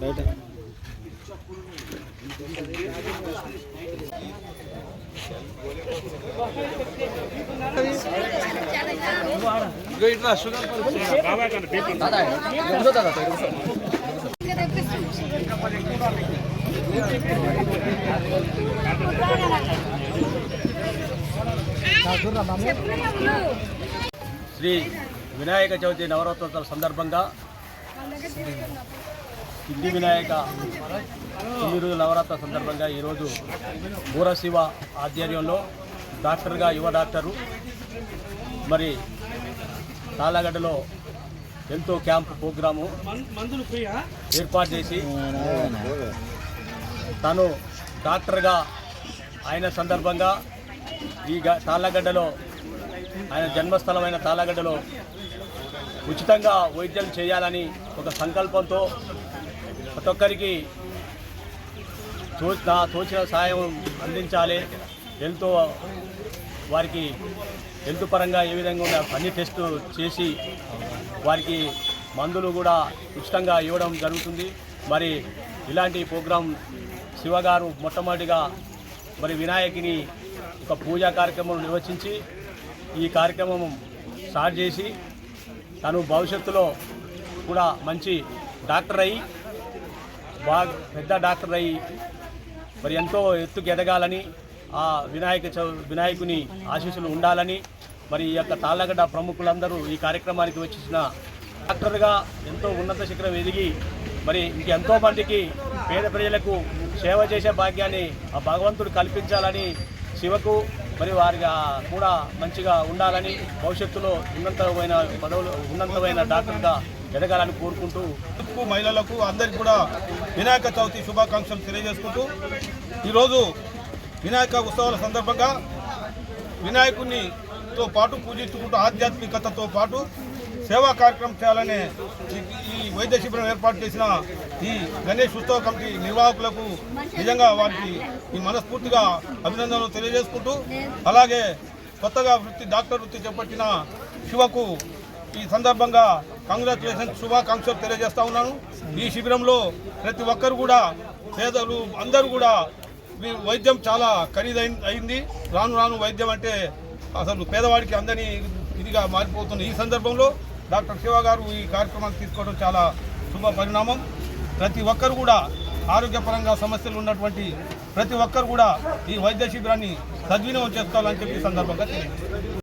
బయట మరి అన్న అన్న. దాదా శ్రీ వినాయక చవితి నవరాత్రోత్సవ సందర్భంగా సిద్ధి వినాయక తొమ్మిది రోజుల నవరాత్ర సందర్భంగా ఈరోజు బూరశివ ఆధ్వర్యంలో డాక్టర్గా యువ డాక్టరు మరి తాళగడ్డలో ఎంతో క్యాంప్ ప్రోగ్రాము ఏర్పాటు చేసి తను డాక్టర్గా ఆయన సందర్భంగా ఈ గ- తాళ్ళగడ్డలో ఆయన జన్మస్థలమైన తాళ్ళగడ్డలో ఉచితంగా వైద్యం చేయాలని ఒక సంకల్పంతో ప్రతి ఒక్కరికి తో నా తోచిన సాయం అందించాలి. హెల్త్ వారికి హెల్త్ పరంగా ఏ విధంగా ఉన్న అన్ని టెస్ట్ చేసి వారికి మందులు కూడా ఉచితంగా ఇవ్వడం జరుగుతుంది. మరి ఇలాంటి ప్రోగ్రాం శివగారు మొట్టమొదటిగా మరి వినాయకుని ఒక పూజా కార్యక్రమం నిర్వచించి ఈ కార్యక్రమం స్టార్ట్ చేసి తను భవిష్యత్తులో కూడా మంచి డాక్టర్ అయ్యి బాగా పెద్ద డాక్టర్ అయ్యి మరి ఎంతో ఎత్తుకు ఎదగాలని ఆ వినాయక వినాయకుని ఆశీస్సులు ఉండాలని మరి ఈ యొక్క తాళ్ళగడ్డ ప్రముఖులందరూ ఈ కార్యక్రమానికి వచ్చిన డాక్టర్గా ఎంతో ఉన్నత శిఖరం ఎదిగి మరి ఇంకెంతో మందికి పేద ప్రజలకు సేవ చేసే భాగ్యాన్ని ఆ భగవంతుడు కల్పించాలని శివకు మరి వారిగా కూడా మంచిగా ఉండాలని భవిష్యత్తులో ఉన్నతమైన పదవులు ఉన్నతమైన డాక్టర్గా ఎదగాలని కోరుకుంటూ మహిళలకు అందరికీ కూడా వినాయక చవితి శుభాకాంక్షలు తెలియజేసుకుంటూ ఈరోజు వినాయక ఉత్సవాల సందర్భంగా వినాయకునితో పాటు పూజించుకుంటూ ఆధ్యాత్మికతతో పాటు సేవా కార్యక్రమం చేయాలనే ఈ- వైద్య శిబిరం ఏర్పాటు చేసిన ఈ గణేష్ ఉత్సవ కమిటీ నిర్వాహకులకు నిజంగా వారికి ఈ మనస్ఫూర్తిగా అభినందనలు తెలియజేసుకుంటూ అలాగే కొత్తగా వృత్తి డాక్టర్ వృత్తి చేపట్టిన శివకు ఈ సందర్భంగా కంగ్రాచులేషన్ శుభాకాంక్షలు తెలియజేస్తా ఉన్నాను. ఈ శిబిరంలో ప్రతి ఒక్కరు కూడా పేదలు అందరూ కూడా వైద్యం చాలా ఖరీదైన అయింది. రాను రాను వైద్యం అంటే అసలు పేదవాడికి అందని ఇదిగా మారిపోతుంది ఈ సందర్భంలో డాక్టర్ శివ గారు ఈ కార్యక్రమాన్ని తీసుకోవడం చాలా శుభ పరిణామం. ప్రతి ఒక్కరు కూడా ఆరోగ్యపరంగా సమస్యలు ఉన్నటువంటి ప్రతి ఒక్కరు కూడా ఈ వైద్య శిబిరాన్ని సద్వినియోగం చేసుకోవాలని చెప్పి సందర్భంగా తెలియజేస్తారు